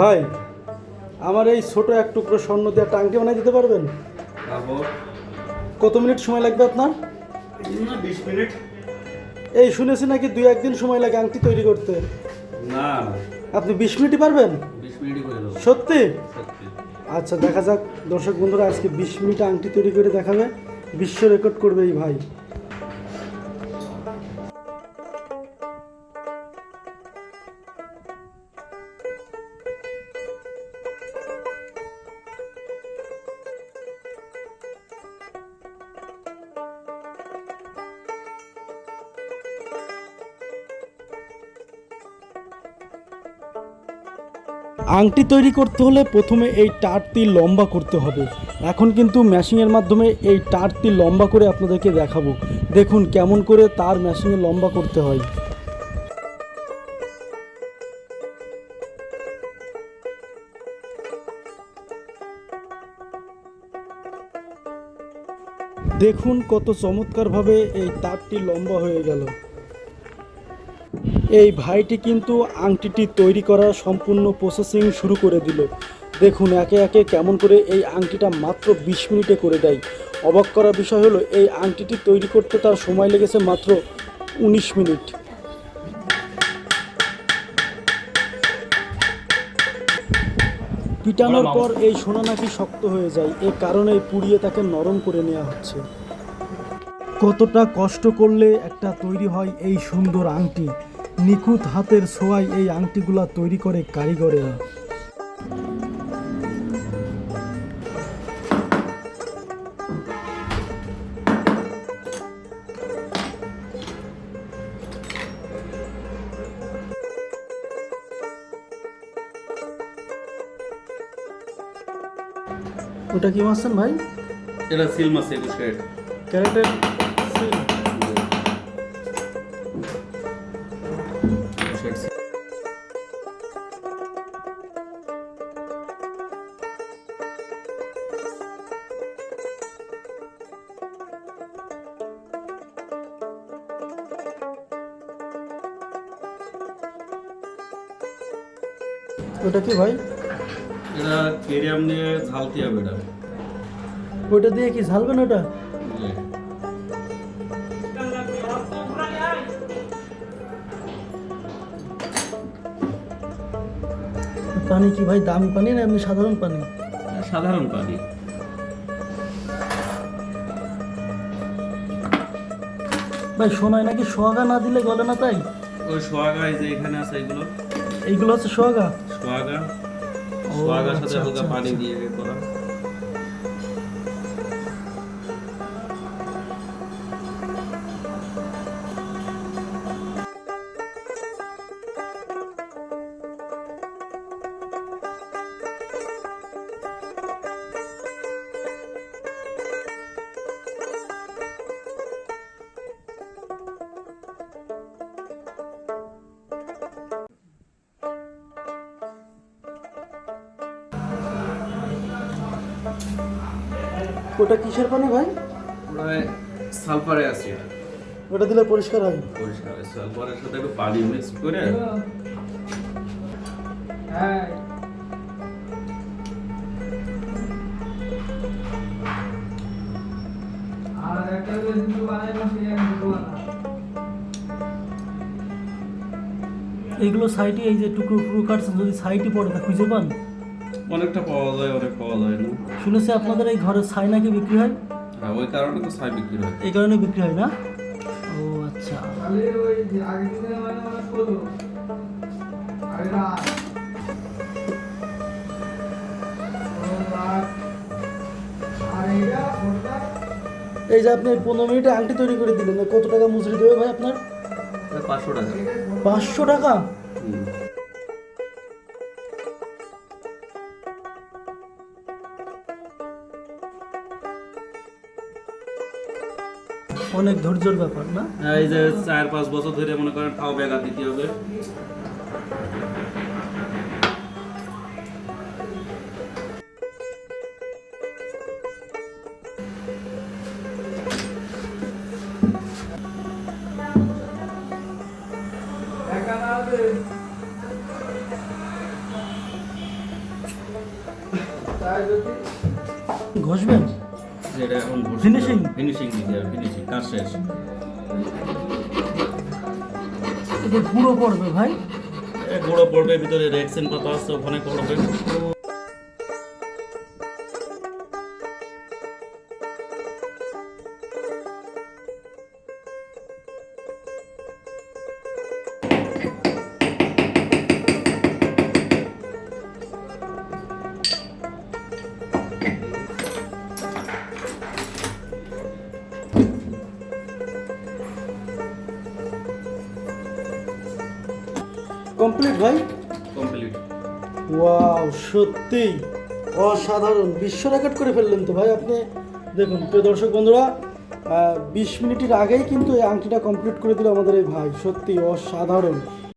ভাই আমার এই ছোট এক টুকরো স্বর্ণ দিয়ে একটা আংটি বানিয়ে দিতে পারবেন? কত মিনিট সময় লাগবে আপনার? বিশ মিনিট। এই শুনেছি নাকি দুই একদিন সময় লাগে আংটি তৈরি করতে? না। আপনি বিশ মিনিটই পারবেন? সত্যি। আচ্ছা দেখা যাক। দর্শক বন্ধুরা আজকে বিশ মিনিট আংটি তৈরি করে দেখাবে। বিশ্ব রেকর্ড করবে এই ভাই। আংটি তৈরি করতে হলে প্রথমে এই টারটি লম্বা করতে হবে। এখন কিন্তু ম্যাশিংয়ের মাধ্যমে এই টারটি লম্বা করে আপনাদেরকে দেখাবো। দেখুন কেমন করে তার ম্যাশিংয়ে লম্বা করতে হয়। দেখুন কত চমৎকারভাবে এই তারটি লম্বা হয়ে গেল। এই ভাইটি কিন্তু আংটিটি তৈরি করার সম্পূর্ণ প্রসেসিং শুরু করে দিল। দেখুন একে একে কেমন করে এই আংটিটা মাত্র বিশ মিনিটে করে দেয়। অবাক করার বিষয় হলো এই আংটিটি তৈরি করতে তার সময় লেগেছে মাত্র উনিশ মিনিট। পিটানোর পর এই সোনা নাকি শক্ত হয়ে যায় এ কারণে পুড়িয়ে তাকে নরম করে নেওয়া হচ্ছে। কতটা কষ্ট করলে একটা তৈরি হয় এই সুন্দর আংটি। নিখুঁত হাতের ছোঁয়ায় এই আংটিগুলা তৈরি করে কারিগরেরা। ওটা কি মারছেন ভাই? এটা সিল মাছ একুশ ক্যারেট ক্যারেটের ওটা কি ভাই? এটা কেরিয়াম দিয়ে ঝালতে হবে এটা ওটা দিয়ে কি ঝালবেন ওটা? পানি কি ভাই দামি পানি না এমনি সাধারণ পানি? সাধারণ পানি। ভাই শোনায় নাকি সোয়াগা না দিলে গলে না তাই? ওই সোয়াগা এই যে এখানে আছে এগুলো। এইগুলো হচ্ছে সোয়াগা? সোয়াগা সোয়াগার সাথে আচ্ছা, হালকা আচ্ছা, পানি আচ্ছা। দিয়ে করা ওটা কিসের পানি ভাই? ওটা সালফারে আছে ওটা দিলে পরিষ্কার হয়। পরিষ্কার সালফারের সাথে একটু পানি মিক্স করে। এইগুলো সাইডে এই যে টুকরো টুকরো কাটছেন যদি সাইডে পড়ে তা খুঁজে পান? অনেকটা পাওয়া যায় অনেক পাওয়া যায় না। শুনেছি আপনাদের এই ঘরে ছাই নাকি বিক্রি হয়? হ্যাঁ ওই কারণে তো ছাই বিক্রি হয়। এই কারণে বিক্রি হয় না? ও আচ্ছা। এই যে আপনি পনেরো মিনিটে আংটি তৈরি করে দিলেন কত টাকা মজুরি দেবে ভাই আপনার? পাঁচশো টাকা। পাঁচশো টাকা? অনেক ধৈর্যের ব্যাপার না? হ্যাঁ, এই যে চার পাঁচ বছর ধরে মনে করেন তাও বেগা দিতে হবে। ঘষবেন? যেটা এখন ফিনিশিং ফিনিশিং দিতে ফিনিশিং কাজ শেষ। এটা পুরো পড়বে ভাই। গুঁড়ো পড়বে ভিতরে রেক্সিন পাতা আছে ওখানে পড়বে। কমপ্লিট ভাই? কমপ্লিট ওয়াও সত্যি। অসাধারণ। বিশ্ব রেকর্ড করে ফেললেন তো ভাই আপনি। দেখুন প্রিয় দর্শক বন্ধুরা বিশ মিনিটের আগেই কিন্তু এই আংটিটা কমপ্লিট করে দিল আমাদের এই ভাই। সত্যি অসাধারণ।